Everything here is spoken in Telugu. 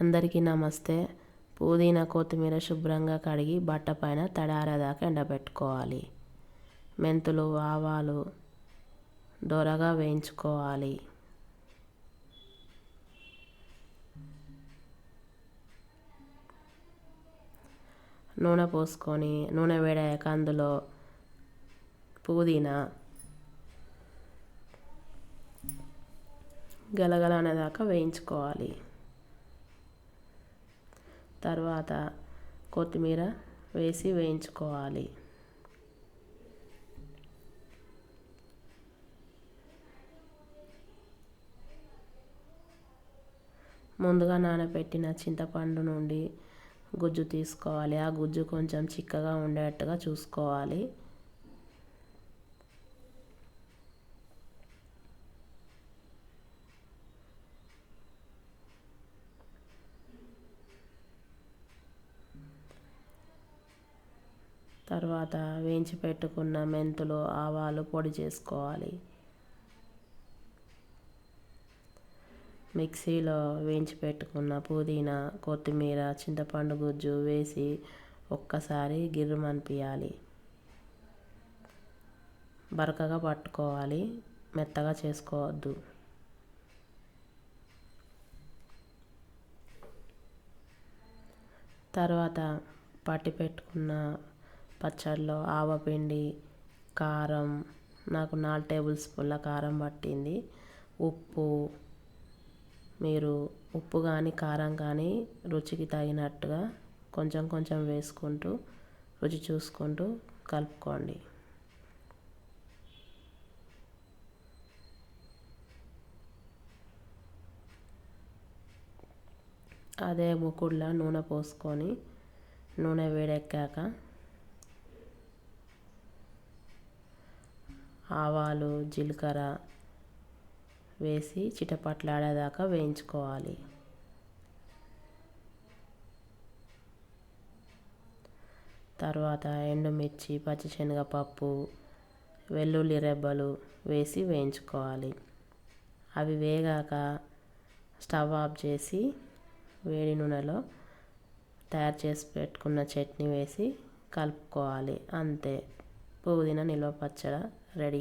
అందరికీ నమస్తే. పుదీనా కొత్తిమీర శుభ్రంగా కడిగి బట్ట పైన తడారేదాకా ఎండబెట్టుకోవాలి. మెంతులు ఆవాలు దొరగా వేయించుకోవాలి. నూనె పోసుకొని నూనె వేడాక అందులో పుదీనా గలగల అనేదాకా వేయించుకోవాలి. తర్వాత కొత్తిమీర వేసి వేయించుకోవాలి. ముందుగా నానబెట్టిన చింతపండు నుండి గుజ్జు తీసుకోవాలి. ఆ గుజ్జు కొంచెం చిక్కగా ఉండేట్టుగా చూసుకోవాలి. తర్వాత వేయించి పెట్టుకున్న మెంతులు ఆవాలు పొడి చేసుకోవాలి. మిక్సీలో వేయించి పెట్టుకున్న పుదీనా కొత్తిమీర చింతపండు గుజ్జు వేసి ఒక్కసారి గిర్రమనిపించాలి బరకగా పట్టుకోవాలి. మెత్తగా చేసుకోవద్దు. తర్వాత పట్టి పెట్టుకున్న పచ్చడిలో ఆవపిండి కారం నాకు నాలుగు టేబుల్ స్పూన్ల కారం పట్టింది. ఉప్పు మీరు ఉప్పు కానీ కారం కానీ రుచికి తగినట్టుగా కొంచెం కొంచెం వేసుకుంటూ రుచి చూసుకుంటూ కలుపుకోండి. అదే ముకుడులో నూనె పోసుకొని నూనె వేడెక్కాక ఆవాలు జీలకర్ర వేసి చిటపట్లాడేదాకా వేయించుకోవాలి. తర్వాత ఎండుమిర్చి పచ్చిశనగపప్పు వెల్లుల్లి రెబ్బలు వేసి వేయించుకోవాలి. అవి వేగాక స్టవ్ ఆఫ్ చేసి వేడి నూనెలో తయారు చేసి పెట్టుకున్న చట్నీ వేసి కలుపుకోవాలి. అంతే. పుదీనా నిల్వ పచ్చడి రెడీ.